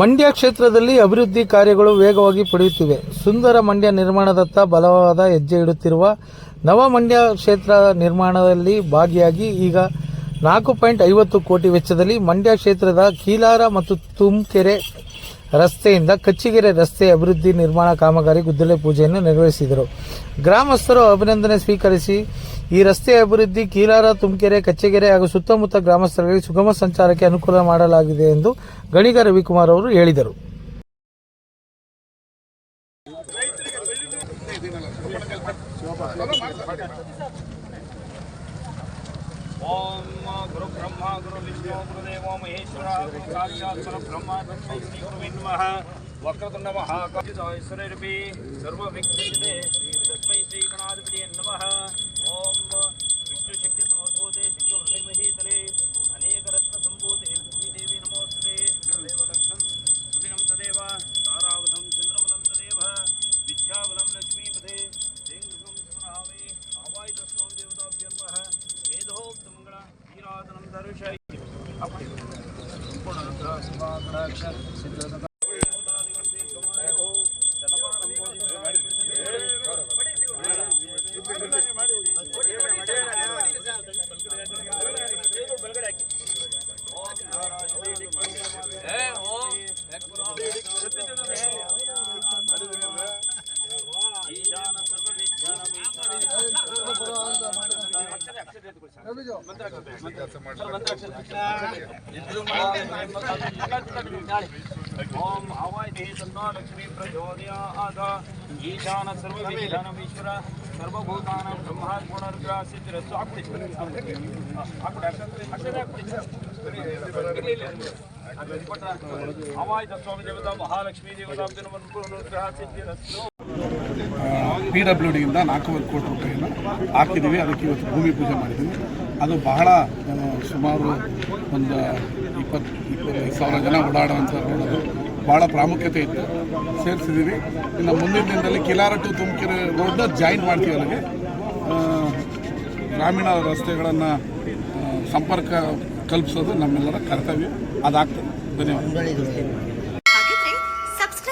ಮಂಡ್ಯ ಕ್ಷೇತ್ರದಲ್ಲಿ ಅಭಿವೃದ್ಧಿ ಕಾರ್ಯಗಳು ವೇಗವಾಗಿ ಪಡೆಯುತ್ತಿವೆ. ಸುಂದರ ಮಂಡ್ಯ ನಿರ್ಮಾಣದತ್ತ ಬಲವಾದ ಹೆಜ್ಜೆ ಇಡುತ್ತಿರುವ ನವ ಮಂಡ್ಯ ಕ್ಷೇತ್ರ ನಿರ್ಮಾಣದಲ್ಲಿ ಭಾಗಿಯಾಗಿ ಈಗ ನಾಲ್ಕು ಪಾಯಿಂಟ್ ಐವತ್ತು ಕೋಟಿ ವೆಚ್ಚದಲ್ಲಿ ಮಂಡ್ಯ ಕ್ಷೇತ್ರದ ಕೀಲಾರ ಮತ್ತು ತುಮಕೆರೆ ರಸ್ತೆಯಿಂದ ಕಚ್ಚಿಗೆರೆ ರಸ್ತೆ ಅಭಿವೃದ್ಧಿ ನಿರ್ಮಾಣ ಕಾಮಗಾರಿ ಗುದ್ದಲೆ ಪೂಜೆಯನ್ನು ನೆರವೇರಿಸಿದರು. ಗ್ರಾಮಸ್ಥರು ಅಭಿನಂದನೆ ಸ್ವೀಕರಿಸಿ ಈ ರಸ್ತೆ ಅಭಿವೃದ್ಧಿ ಕೀಲಾರ, ತುಮಕೆರೆ, ಕಚ್ಚೆಗೆರೆ ಹಾಗೂ ಸುತ್ತಮುತ್ತ ಗ್ರಾಮಸ್ಥರಿಗೆ ಸುಗಮ ಸಂಚಾರಕ್ಕೆ ಅನುಕೂಲ ಮಾಡಲಾಗಿದೆ ಎಂದು ಗಣಿಗ ರವಿಕುಮಾರ್ ಅವರು ಹೇಳಿದರು. ಓಂ ತಸ್ಮೈ ಶ್ರೀ ನಮಃ Sağ olsun. Bağdır. Ayakşar. Sizler de ಓಂ ಹವಾಯಿ ತನ್ನೋ ಲಕ್ಷ್ಮೀ ಪ್ರಚೋದಯಾದ ಈಶಾನ ಸರ್ವ ಸರ್ವಭೂತಾನ ಬ್ರಹ್ಮಾತ್ಮನರ್ಗ್ರ ಸಿದ್ಧಿರಸ್ಸು ಹಾಕ್ಬಿಡಿ ಹವಾಯಿ ಸ್ವಾಮಿ ದೇವತಾ ಮಹಾಲಕ್ಷ್ಮೀ ದೇವತಾ ಪಿ ಡಬ್ಲ್ಯೂ ಡಿಯಿಂದ ನಾಲ್ಕೂವರೆ ಕೋಟಿ ರೂಪಾಯಿನ ಹಾಕಿದ್ದೀವಿ. ಅದಕ್ಕೆ ಇವತ್ತು ಭೂಮಿ ಪೂಜೆ ಮಾಡಿದ್ದೀವಿ. ಅದು ಬಹಳ ಸುಮಾರು ಒಂದು ಇಪ್ಪತ್ತು, ಇಪ್ಪತ್ತೈದು ಸಾವಿರ ಜನ ಓಡಾಡುವಂಥ ರೋಡ್ ಅದು ಭಾಳ ಪ್ರಾಮುಖ್ಯತೆ ಇತ್ತು. ಸೇರಿಸಿದ್ದೀವಿ. ಇನ್ನು ಮುಂದಿನ ದಿನದಲ್ಲಿ ಕಿಲಾರ ಟು ತುಮಕೂರು ರೋಡ್ನ ಜಾಯಿನ್ ಮಾಡ್ತೀವಿ ಅಲ್ಲಿಗೆ. ಗ್ರಾಮೀಣ ರಸ್ತೆಗಳನ್ನು ಸಂಪರ್ಕ ಕಲ್ಪಿಸೋದು ನಮ್ಮೆಲ್ಲರ ಕರ್ತವ್ಯ. ಅದಾಗ್ತದೆ. ಧನ್ಯವಾದ.